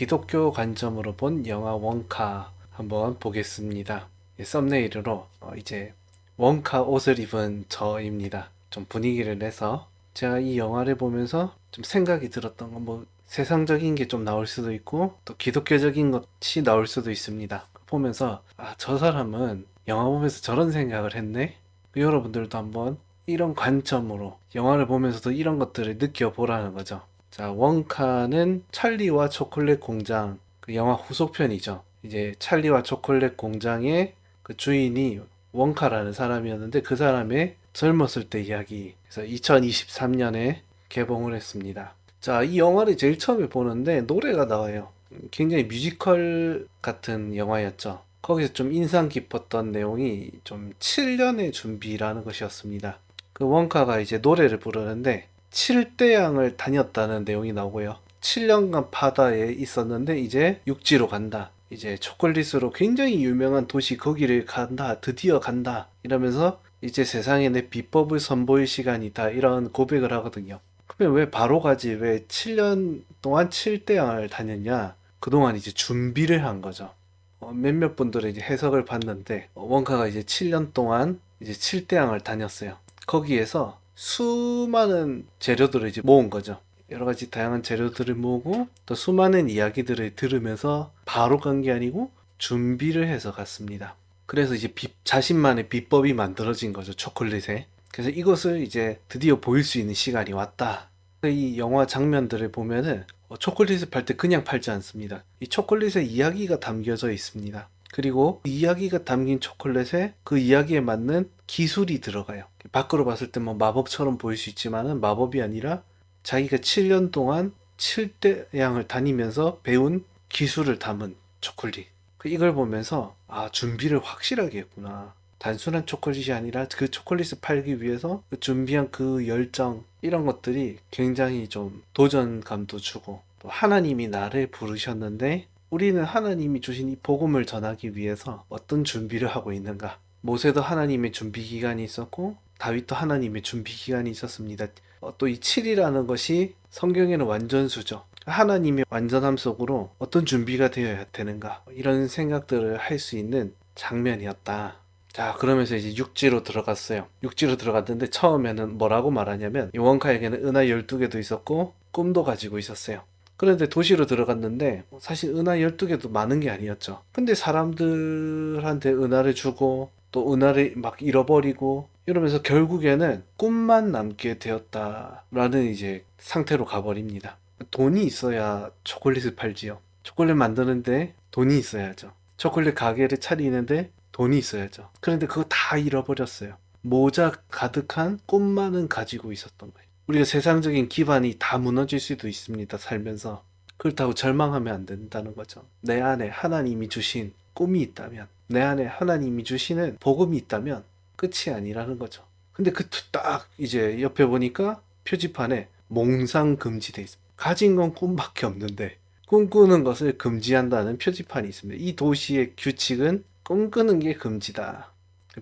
기독교 관점으로 본 영화 원카 한번 보겠습니다. 예, 썸네일으로 어, 이제 원카 옷을 입은 저입니다. 좀 분위기를 내서 제가 이 영화를 보면서 좀 생각이 들었던 건 뭐 세상적인 게 좀 나올 수도 있고 또 기독교적인 것이 나올 수도 있습니다. 보면서 아, 저 사람은 영화 보면서 저런 생각을 했네. 여러분들도 한번 이런 관점으로 영화를 보면서도 이런 것들을 느껴보라는 거죠. 자, 원카는 찰리와 초콜릿 공장 그 영화 후속편이죠. 이제 찰리와 초콜릿 공장의 그 주인이 원카라는 사람이었는데 그 사람의 젊었을 때 이야기. 그래서 2023년에 개봉을 했습니다. 자, 이 영화를 제일 처음에 보는데 노래가 나와요. 굉장히 뮤지컬 같은 영화였죠. 거기서 좀 인상 깊었던 내용이 좀 7년의 준비라는 것이었습니다. 그 원카가 이제 노래를 부르는데 7대양을 다녔다는 내용이 나오고요. 7년간 바다에 있었는데 이제 육지로 간다. 이제 초콜릿으로 굉장히 유명한 도시 거기를 간다. 드디어 간다. 이러면서 이제 세상에 내 비법을 선보일 시간이다. 이런 고백을 하거든요. 그러면 왜 바로 가지? 왜 7년 동안 7대양을 다녔냐? 그동안 이제 준비를 한 거죠. 어, 몇몇 분들의 이제 해석을 봤는데 어, 원카가 이제 7년 동안 이제 7대양을 다녔어요. 거기에서 수많은 재료들을 이제 모은 거죠. 여러 가지 다양한 재료들을 모으고 또 수많은 이야기들을 들으면서 바로 간 게 아니고 준비를 해서 갔습니다. 그래서 이제 비- 자신만의 비법이 만들어진 거죠. 초콜릿에. 그래서 이것을 이제 드디어 보일 수 있는 시간이 왔다. 이 영화 장면들을 보면은 어, 초콜릿을 팔 때 그냥 팔지 않습니다. 이 초콜릿에 이야기가 담겨져 있습니다. 그리고 그 이야기가 담긴 초콜릿에 그 이야기에 맞는 기술이 들어가요. 밖으로 봤을 때 뭐 마법처럼 보일 수 있지만은 마법이 아니라 자기가 7년 동안 7대 양을 다니면서 배운 기술을 담은 초콜릿. 그 이걸 보면서 아 준비를 확실하게 했구나. 단순한 초콜릿이 아니라 그 초콜릿을 팔기 위해서 그 준비한 그 열정 이런 것들이 굉장히 좀 도전감도 주고 또 하나님이 나를 부르셨는데 우리는 하나님이 주신 이 복음을 전하기 위해서 어떤 준비를 하고 있는가? 모세도 하나님의 준비 기간이 있었고 다윗도 하나님의 준비 기간이 있었습니다. 어, 또이 7이라는 것이 성경에는 완전수죠. 하나님의 완전함 속으로 어떤 준비가 되어야 되는가? 이런 생각들을 할 수 있는 장면이었다. 자, 그러면서 이제 육지로 들어갔어요. 육지로 들어갔는데 처음에는 뭐라고 말하냐면 이 원카에게는 은하 12개도 있었고 꿈도 가지고 있었어요. 그런데 도시로 들어갔는데 사실 은하 12개도 많은 게 아니었죠. 근데 사람들한테 은하를 주고 또 은하를 막 잃어버리고 이러면서 결국에는 꿈만 남게 되었다라는 이제 상태로 가버립니다. 돈이 있어야 초콜릿을 팔지요. 초콜릿 만드는데 돈이 있어야죠. 초콜릿 가게를 차리는데 돈이 있어야죠. 그런데 그거 다 잃어버렸어요. 모자 가득한 꿈만은 가지고 있었던 거예요. 우리가 세상적인 기반이 다 무너질 수도 있습니다. 살면서. 그렇다고 절망하면 안 된다는 거죠. 내 안에 하나님이 주신 꿈이 있다면, 내 안에 하나님이 주시는 복음이 있다면 끝이 아니라는 거죠. 근데 그 딱 이제 옆에 보니까 표지판에 몽상 금지돼 있습니다. 가진 건 꿈밖에 없는데 꿈꾸는 것을 금지한다는 표지판이 있습니다. 이 도시의 규칙은 꿈꾸는 게 금지다.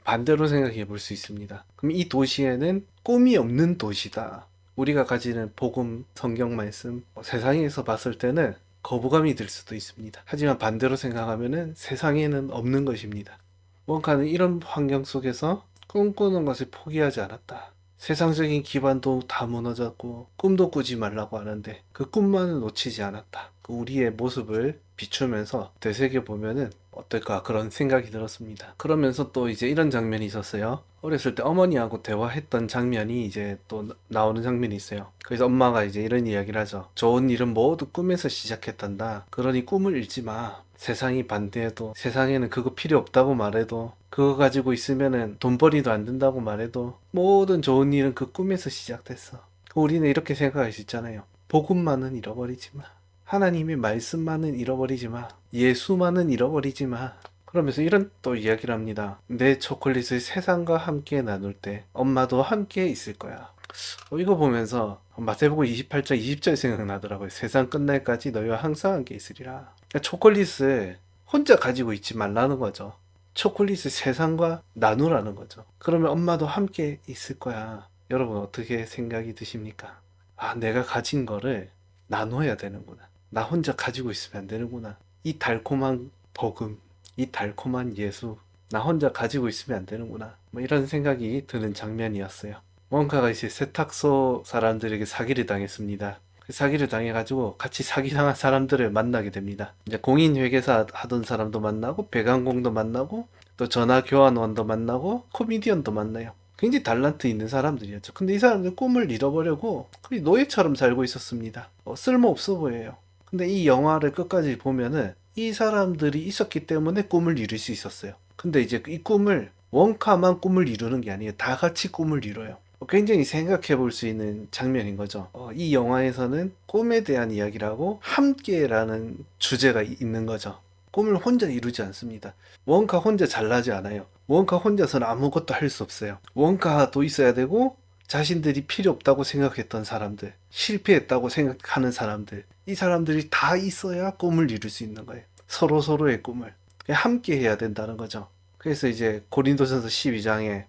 반대로 생각해 볼 수 있습니다. 그럼 이 도시에는 꿈이 없는 도시다. 우리가 가지는 복음, 성경 말씀, 어, 세상에서 봤을 때는 거부감이 들 수도 있습니다. 하지만 반대로 생각하면은 세상에는 없는 것입니다. 원카는 이런 환경 속에서 꿈꾸는 것을 포기하지 않았다. 세상적인 기반도 다 무너졌고 꿈도 꾸지 말라고 하는데 그 꿈만은 놓치지 않았다. 그 우리의 모습을 비추면서 되새겨 보면은 어떨까 그런 생각이 들었습니다. 그러면서 또 이제 이런 장면이 있었어요. 어렸을 때 어머니하고 대화했던 장면이 이제 또 나- 나오는 장면이 있어요. 그래서 엄마가 이제 이런 이야기를 하죠. 좋은 일은 모두 꿈에서 시작했단다. 그러니 꿈을 잃지 마. 세상이 반대해도 세상에는 그거 필요 없다고 말해도 그거 가지고 있으면은 돈벌이도 안 된다고 말해도 모든 좋은 일은 그 꿈에서 시작됐어. 우리는 이렇게 생각할 수 있잖아요. 복음만은 잃어버리지 마. 하나님의 말씀만은 잃어버리지 마. 예수만은 잃어버리지 마. 그러면서 이런 또 이야기를 합니다. 내 초콜릿을 세상과 함께 나눌 때 엄마도 함께 있을 거야. 어, 이거 보면서 마태복음 28장 20절 생각나더라고요. 세상 끝날까지 너희와 항상 함께 있으리라. 그러니까 초콜릿을 혼자 가지고 있지 말라는 거죠. 초콜릿을 세상과 나누라는 거죠. 그러면 엄마도 함께 있을 거야. 여러분 어떻게 생각이 드십니까? 아, 내가 가진 거를 나눠야 되는구나. 나 혼자 가지고 있으면 안 되는구나. 이 달콤한 복음, 이 달콤한 예수, 나 혼자 가지고 있으면 안 되는구나. 뭐 이런 생각이 드는 장면이었어요. 원카가 이제 세탁소 사람들에게 사기를 당했습니다. 그 사기를 당해가지고 같이 사기당한 사람들을 만나게 됩니다. 이제 공인회계사 하던 사람도 만나고 배관공도 만나고 또 전화 교환원도 만나고 코미디언도 만나요. 굉장히 달란트 있는 사람들이었죠. 근데 이 사람들 꿈을 잃어버리고 거의 노예처럼 살고 있었습니다. 어, 쓸모 없어 보여요. 근데 이 영화를 끝까지 보면은 이 사람들이 있었기 때문에 꿈을 이룰 수 있었어요. 근데 이제 이 꿈을 원카만 꿈을 이루는 게 아니에요. 다 같이 꿈을 이뤄요. 어, 굉장히 생각해 볼 수 있는 장면인 거죠. 어, 이 영화에서는 꿈에 대한 이야기라고 함께라는 주제가 이- 있는 거죠. 꿈을 혼자 이루지 않습니다. 원카 혼자 잘나지 않아요. 원카 혼자서는 아무것도 할 수 없어요. 원카도 있어야 되고 자신들이 필요 없다고 생각했던 사람들, 실패했다고 생각하는 사람들, 이 사람들이 다 있어야 꿈을 이룰 수 있는 거예요. 서로 서로의 꿈을 함께 해야 된다는 거죠. 그래서 이제 고린도전서 12장에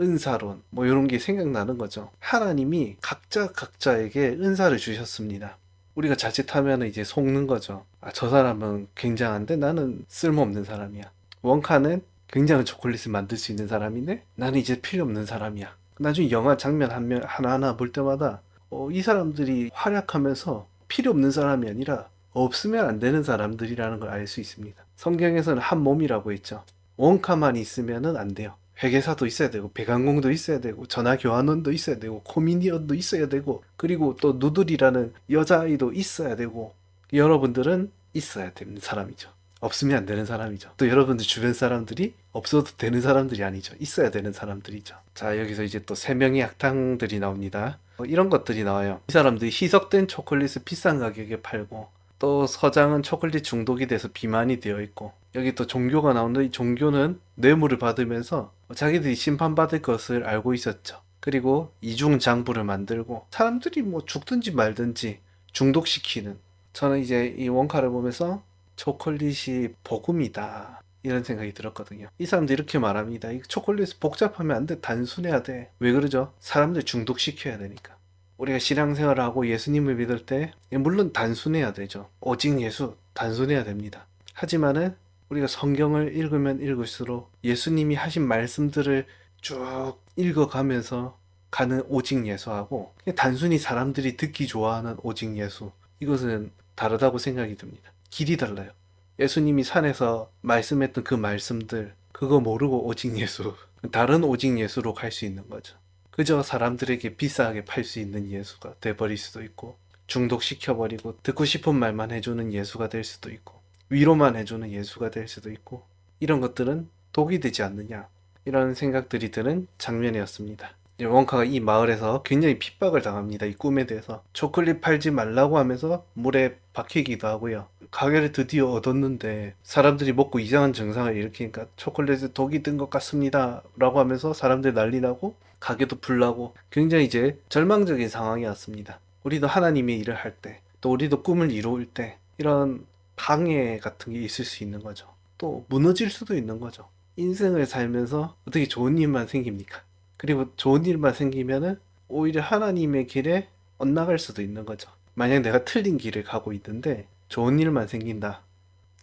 은사론 뭐 이런 게 생각나는 거죠. 하나님이 각자 각자에게 은사를 주셨습니다. 우리가 자칫하면 이제 속는 거죠. 아, 저 사람은 굉장한데 나는 쓸모없는 사람이야. 원카는 굉장한 초콜릿을 만들 수 있는 사람인데 나는 이제 필요 없는 사람이야. 나중에 영화 장면 한 명, 하나하나 볼 때마다 어, 이 사람들이 활약하면서 필요 없는 사람이 아니라 없으면 안 되는 사람들이라는 걸 알 수 있습니다. 성경에서는 한 몸이라고 했죠. 원카만 있으면은 안 돼요. 회계사도 있어야 되고 배관공도 있어야 되고 전화 교환원도 있어야 되고 코미디언도 있어야 되고 그리고 또 누들이라는 여자아이도 있어야 되고 여러분들은 있어야 되는 사람이죠. 없으면 안 되는 사람이죠. 또 여러분들 주변 사람들이 없어도 되는 사람들이 아니죠. 있어야 되는 사람들이죠. 자 여기서 이제 또 세 명의 악당들이 나옵니다. 어, 이런 것들이 나와요. 이 사람들이 희석된 초콜릿을 비싼 가격에 팔고 또 서장은 초콜릿 중독이 돼서 비만이 되어 있고 여기 또 종교가 나오는데 이 종교는 뇌물을 받으면서 자기들이 심판받을 것을 알고 있었죠. 그리고 이중장부를 만들고 사람들이 뭐 죽든지 말든지 중독시키는 저는 이제 이 원카를 보면서 초콜릿이 복음이다 이런 생각이 들었거든요. 이 사람도 이렇게 말합니다. 이 초콜릿 복잡하면 안 돼. 단순해야 돼. 왜 그러죠? 사람들 중독시켜야 되니까. 우리가 신앙생활을 하고 예수님을 믿을 때 물론 단순해야 되죠. 오직 예수 단순해야 됩니다. 하지만은 우리가 성경을 읽으면 읽을수록 예수님이 하신 말씀들을 쭉 읽어가면서 가는 오직 예수하고 단순히 사람들이 듣기 좋아하는 오직 예수 이것은 다르다고 생각이 듭니다. 길이 달라요. 예수님이 산에서 말씀했던 그 말씀들 그거 모르고 오직 예수 다른 오직 예수로 갈 수 있는 거죠. 그저 사람들에게 비싸게 팔 수 있는 예수가 돼버릴 수도 있고 중독시켜버리고 듣고 싶은 말만 해주는 예수가 될 수도 있고 위로만 해주는 예수가 될 수도 있고 이런 것들은 독이 되지 않느냐 이런 생각들이 드는 장면이었습니다. 원카가 이 마을에서 굉장히 핍박을 당합니다. 이 꿈에 대해서 초콜릿 팔지 말라고 하면서 물에 박히기도 하고요. 가게를 드디어 얻었는데 사람들이 먹고 이상한 증상을 일으키니까 초콜릿에 독이 든 것 같습니다. 라고 하면서 사람들 난리 나고 가게도 불나고 굉장히 이제 절망적인 상황이 왔습니다. 우리도 하나님의 일을 할 때, 또 우리도 꿈을 이룰 때 이런 방해 같은 게 있을 수 있는 거죠. 또 무너질 수도 있는 거죠. 인생을 살면서 어떻게 좋은 일만 생깁니까? 그리고 좋은 일만 생기면은 오히려 하나님의 길에 엇나갈 수도 있는 거죠. 만약 내가 틀린 길을 가고 있는데 좋은 일만 생긴다.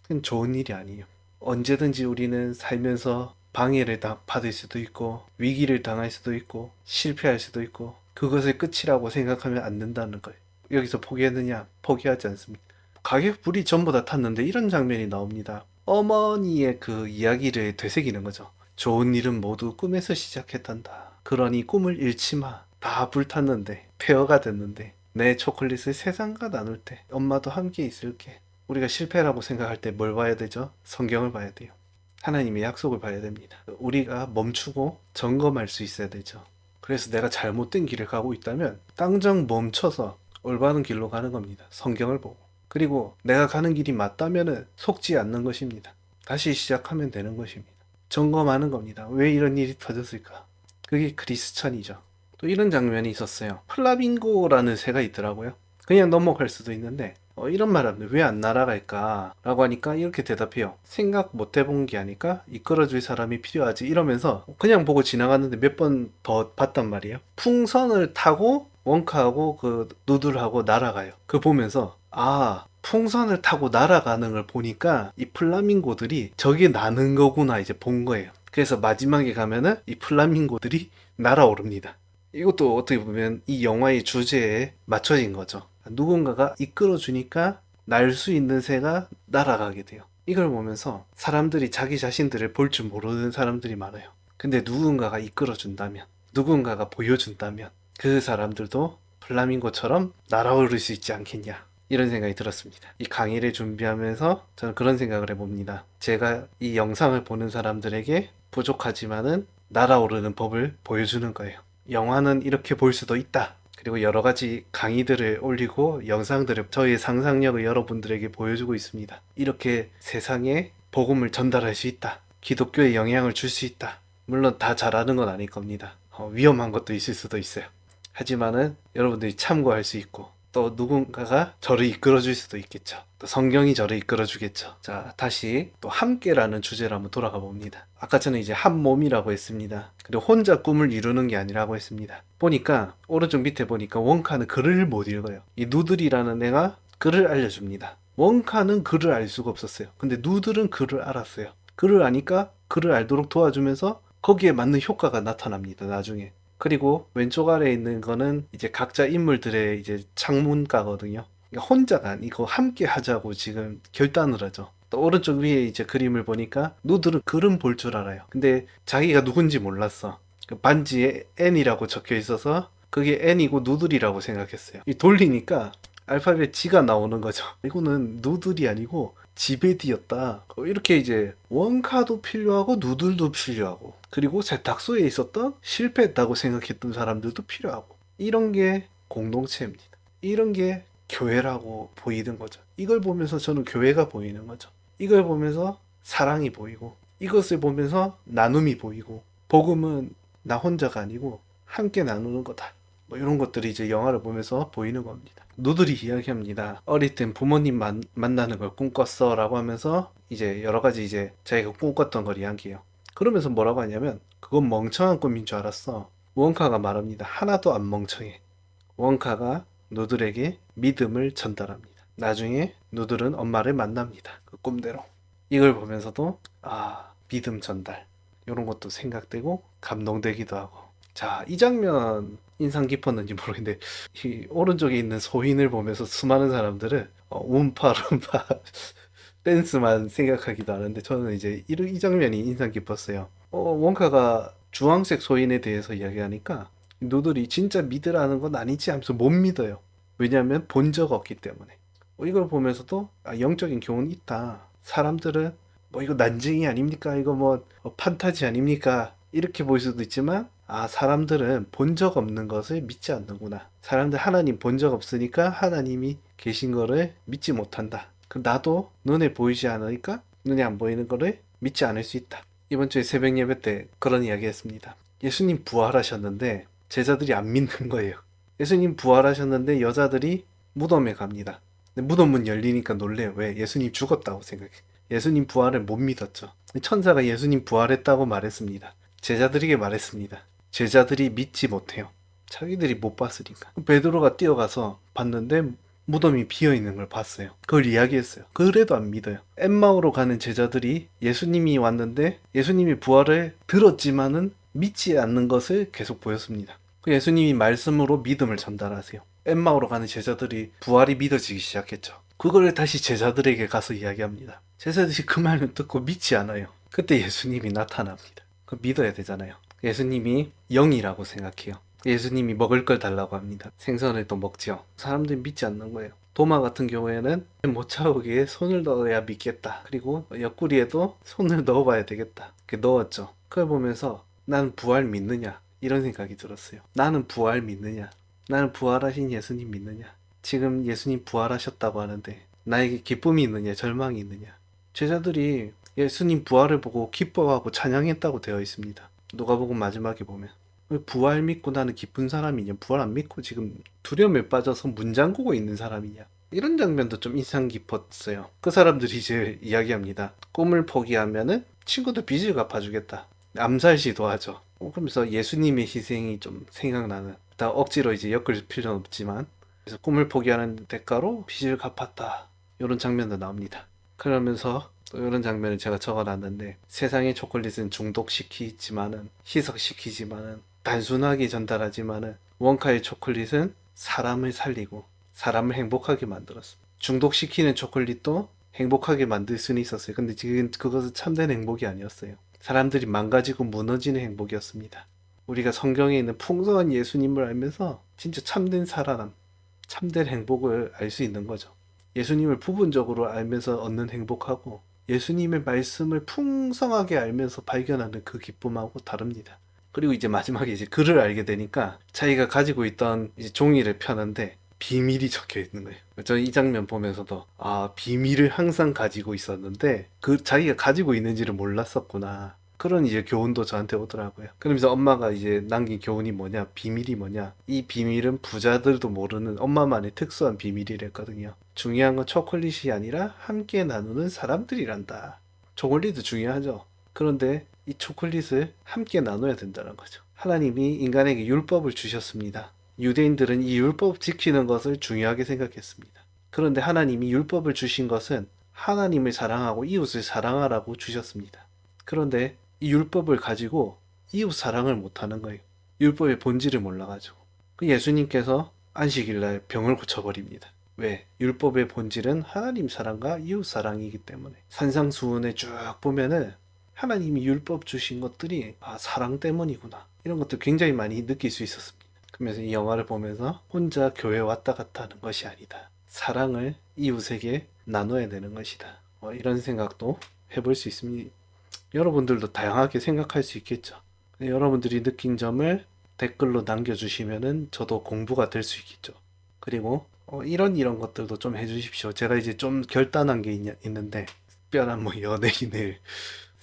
그건 좋은 일이 아니에요. 언제든지 우리는 살면서 방해를 다 받을 수도 있고 위기를 당할 수도 있고 실패할 수도 있고 그것을 끝이라고 생각하면 안 된다는 거예요. 여기서 포기했느냐? 포기하지 않습니다. 가격 불이 전부 다 탔는데 이런 장면이 나옵니다. 어머니의 그 이야기를 되새기는 거죠. 좋은 일은 모두 꿈에서 시작했단다. 그러니 꿈을 잃지 마. 다 불탔는데, 폐허가 됐는데, 내 초콜릿을 세상과 나눌 때 엄마도 함께 있을게. 우리가 실패라고 생각할 때 뭘 봐야 되죠? 성경을 봐야 돼요. 하나님의 약속을 봐야 됩니다. 우리가 멈추고 점검할 수 있어야 되죠. 그래서 내가 잘못된 길을 가고 있다면 당장 멈춰서 올바른 길로 가는 겁니다. 성경을 보고. 그리고 내가 가는 길이 맞다면은 속지 않는 것입니다. 다시 시작하면 되는 것입니다. 점검하는 겁니다. 왜 이런 일이 터졌을까? 그게 크리스천이죠. 또 이런 장면이 있었어요. 플라밍고라는 새가 있더라고요. 그냥 넘어갈 수도 있는데 어, 이런 말 하면 왜 안 날아갈까? 라고 하니까 이렇게 대답해요. 생각 못 해본 게 아니까 이끌어줄 사람이 필요하지. 이러면서 그냥 보고 지나갔는데 몇 번 더 봤단 말이에요. 풍선을 타고 원카하고 그 누들하고 날아가요. 그 보면서 아 풍선을 타고 날아가는 걸 보니까 이 플라밍고들이 저게 나는 거구나 이제 본 거예요. 그래서 마지막에 가면은 이 플라밍고들이 날아오릅니다. 이것도 어떻게 보면 이 영화의 주제에 맞춰진 거죠. 누군가가 이끌어 주니까 날 수 있는 새가 날아가게 돼요. 이걸 보면서 사람들이 자기 자신들을 볼 줄 모르는 사람들이 많아요. 근데 누군가가 이끌어 준다면, 누군가가 보여준다면 그 사람들도 플라밍고처럼 날아오를 수 있지 않겠냐. 이런 생각이 들었습니다. 이 강의를 준비하면서 저는 그런 생각을 해봅니다. 제가 이 영상을 보는 사람들에게 부족하지만은 날아오르는 법을 보여주는 거예요. 영화는 이렇게 볼 수도 있다. 그리고 여러 가지 강의들을 올리고 영상들을 저희의 상상력을 여러분들에게 보여주고 있습니다. 이렇게 세상에 복음을 전달할 수 있다. 기독교에 영향을 줄 수 있다. 물론 다 잘하는 건 아닐 겁니다. 어, 위험한 것도 있을 수도 있어요. 하지만은 여러분들이 참고할 수 있고 또 누군가가 저를 이끌어 줄 수도 있겠죠. 또 성경이 저를 이끌어 주겠죠. 자, 다시 또 함께라는 주제로 한번 돌아가 봅니다. 아까 저는 이제 한 몸이라고 했습니다. 그리고 혼자 꿈을 이루는 게 아니라고 했습니다. 보니까 오른쪽 밑에 보니까 원카는 글을 못 읽어요. 이 누들이라는 애가 글을 알려줍니다. 원카는 글을 알 수가 없었어요. 근데 누들은 글을 알았어요. 글을 아니까 글을 알도록 도와주면서 거기에 맞는 효과가 나타납니다. 나중에. 그리고 왼쪽 아래에 있는 거는 이제 각자 인물들의 이제 창문가거든요. 그러니까 혼자가 아니고 함께 하자고 지금 결단을 하죠. 또 오른쪽 위에 이제 그림을 보니까 누들은 글은 볼줄 알아요. 근데 자기가 누군지 몰랐어. 그 반지에 N이라고 적혀 있어서 그게 N이고 누들이라고 생각했어요. 이 돌리니까 알파벳 G가 나오는 거죠. 이거는 누들이 아니고 지베디였다. 이렇게 이제 원카도 필요하고 누들도 필요하고 그리고 세탁소에 있었던 실패했다고 생각했던 사람들도 필요하고 이런 게 공동체입니다. 이런 게 교회라고 보이는 거죠. 이걸 보면서 저는 교회가 보이는 거죠. 이걸 보면서 사랑이 보이고 이것을 보면서 나눔이 보이고 복음은 나 혼자가 아니고 함께 나누는 거다. 뭐 이런 것들이 이제 영화를 보면서 보이는 겁니다. 누들이 이야기합니다. 어릴 땐 부모님 만, 만나는 걸 꿈꿨어 라고 하면서 이제 여러 가지 이제 자기가 꿈꿨던 걸 이야기해요. 그러면서 뭐라고 하냐면 그건 멍청한 꿈인 줄 알았어. 원카가 말합니다. 하나도 안 멍청해. 원카가 누들에게 믿음을 전달합니다. 나중에 누들은 엄마를 만납니다. 그 꿈대로. 이걸 보면서도 아 믿음 전달 이런 것도 생각되고 감동되기도 하고 자 이 장면 인상 깊었는지 모르겠는데 이 오른쪽에 있는 소인을 보면서 수많은 사람들은 어, 운파 룸파 댄스만 생각하기도 하는데 저는 이제 이, 이 장면이 인상 깊었어요. 어, 원카가 주황색 소인에 대해서 이야기하니까 누들이 진짜 믿으라는 건 아니지 하면서 못 믿어요. 왜냐하면 본 적 없기 때문에. 어, 이걸 보면서도 아, 영적인 교훈이 있다. 사람들은 뭐 이거 난징이 아닙니까? 이거 뭐 어, 판타지 아닙니까? 이렇게 보일 수도 있지만 아 사람들은 본 적 없는 것을 믿지 않는구나. 사람들 하나님 본 적 없으니까 하나님이 계신 거를 믿지 못한다. 그럼 나도 눈에 보이지 않으니까 눈에 안 보이는 거를 믿지 않을 수 있다. 이번 주에 새벽 예배 때 그런 이야기 했습니다. 예수님 부활하셨는데 제자들이 안 믿는 거예요. 예수님 부활하셨는데 여자들이 무덤에 갑니다. 무덤 문 열리니까 놀래요. 왜? 예수님 죽었다고 생각해. 예수님 부활을 못 믿었죠. 천사가 예수님 부활했다고 말했습니다. 제자들에게 말했습니다. 제자들이 믿지 못해요. 자기들이 못 봤으니까. 베드로가 뛰어가서 봤는데 무덤이 비어 있는 걸 봤어요. 그걸 이야기했어요. 그래도 안 믿어요. 엠마오로 가는 제자들이 예수님이 왔는데 예수님이 부활을 들었지만은 믿지 않는 것을 계속 보였습니다. 그 예수님이 말씀으로 믿음을 전달하세요. 엠마오로 가는 제자들이 부활이 믿어지기 시작했죠. 그걸 다시 제자들에게 가서 이야기합니다. 제자들이 그 말을 듣고 믿지 않아요. 그때 예수님이 나타납니다. 그 믿어야 되잖아요. 예수님이 영이라고 생각해요. 예수님이 먹을 걸 달라고 합니다. 생선을 또 먹지요. 사람들이 믿지 않는 거예요. 도마 같은 경우에는 못 차오기에 손을 넣어야 믿겠다. 그리고 옆구리에도 손을 넣어봐야 되겠다. 그 넣었죠. 그걸 보면서 난 부활 믿느냐 이런 생각이 들었어요. 나는 부활 믿느냐? 나는 부활하신 예수님 믿느냐? 지금 예수님 부활하셨다고 하는데 나에게 기쁨이 있느냐 절망이 있느냐? 제자들이 예수님 부활을 보고 기뻐하고 찬양했다고 되어 있습니다. 누가복음 마지막에 보면 왜 부활 믿고 나는 기쁜 사람이냐? 부활 안 믿고 지금 두려움에 빠져서 문 잠그고 있는 사람이냐? 이런 장면도 좀 인상 깊었어요. 그 사람들이 이제 이야기합니다. 꿈을 포기하면은 친구들 빚을 갚아주겠다. 암살 시도하죠. 어, 그러면서 예수님의 희생이 좀 생각나는. 다 억지로 이제 엮을 필요는 없지만 그래서 꿈을 포기하는 대가로 빚을 갚았다. 이런 장면도 나옵니다. 그러면서 또 이런 장면을 제가 적어놨는데 세상의 초콜릿은 중독시키지만은 희석시키지만은 단순하게 전달하지만은 원카의 초콜릿은 사람을 살리고 사람을 행복하게 만들었습니다. 중독시키는 초콜릿도 행복하게 만들 수는 있었어요. 근데 지금 그것은 참된 행복이 아니었어요. 사람들이 망가지고 무너지는 행복이었습니다. 우리가 성경에 있는 풍성한 예수님을 알면서 진짜 참된 살아남, 참된 행복을 알 수 있는 거죠. 예수님을 부분적으로 알면서 얻는 행복하고 예수님의 말씀을 풍성하게 알면서 발견하는 그 기쁨하고 다릅니다. 그리고 이제 마지막에 이제 글을 알게 되니까 자기가 가지고 있던 종이를 펴는데 비밀이 적혀 있는 거예요. 저는 이 장면 보면서도 아 비밀을 항상 가지고 있었는데 그 자기가 가지고 있는지를 몰랐었구나. 그런 이제 교훈도 저한테 오더라고요. 그러면서 엄마가 이제 남긴 교훈이 뭐냐, 비밀이 뭐냐. 이 비밀은 부자들도 모르는 엄마만의 특수한 비밀이랬거든요. 중요한 건 초콜릿이 아니라 함께 나누는 사람들이란다. 초콜릿도 중요하죠. 그런데 이 초콜릿을 함께 나눠야 된다는 거죠. 하나님이 인간에게 율법을 주셨습니다. 유대인들은 이 율법 지키는 것을 중요하게 생각했습니다. 그런데 하나님이 율법을 주신 것은 하나님을 사랑하고 이웃을 사랑하라고 주셨습니다. 그런데 이 율법을 가지고 이웃 사랑을 못하는 거예요. 율법의 본질을 몰라가지고. 그 예수님께서 안식일날 병을 고쳐버립니다. 왜? 율법의 본질은 하나님 사랑과 이웃 사랑이기 때문에. 산상수훈에 쭉 보면은 하나님이 율법 주신 것들이 아, 사랑 때문이구나. 이런 것들 굉장히 많이 느낄 수 있었습니다. 그러면서 이 영화를 보면서 혼자 교회 왔다 갔다 하는 것이 아니다. 사랑을 이웃에게 나눠야 되는 것이다. 어, 이런 생각도 해볼 수 있습니다. 여러분들도 다양하게 생각할 수 있겠죠. 여러분들이 느낀 점을 댓글로 남겨주시면은 저도 공부가 될 수 있겠죠. 그리고 어, 이런 이런 것들도 좀 해주십시오. 제가 이제 좀 결단한 게 있, 있는데 특별한 뭐 연예인을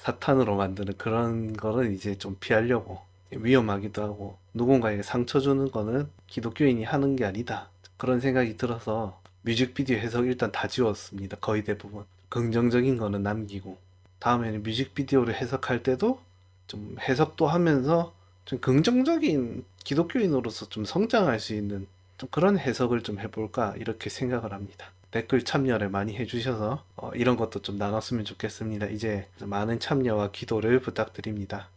사탄으로 만드는 그런 거는 이제 좀 피하려고 위험하기도 하고 누군가에게 상처 주는 거는 기독교인이 하는 게 아니다. 그런 생각이 들어서 뮤직비디오 해석 일단 다 지웠습니다. 거의 대부분. 긍정적인 거는 남기고 다음에는 뮤직비디오를 해석할 때도 좀 해석도 하면서 좀 긍정적인 기독교인으로서 좀 성장할 수 있는 좀 그런 해석을 좀 해볼까 이렇게 생각을 합니다. 댓글 참여를 많이 해주셔서 어, 이런 것도 좀 나눴으면 좋겠습니다. 이제 많은 참여와 기도를 부탁드립니다.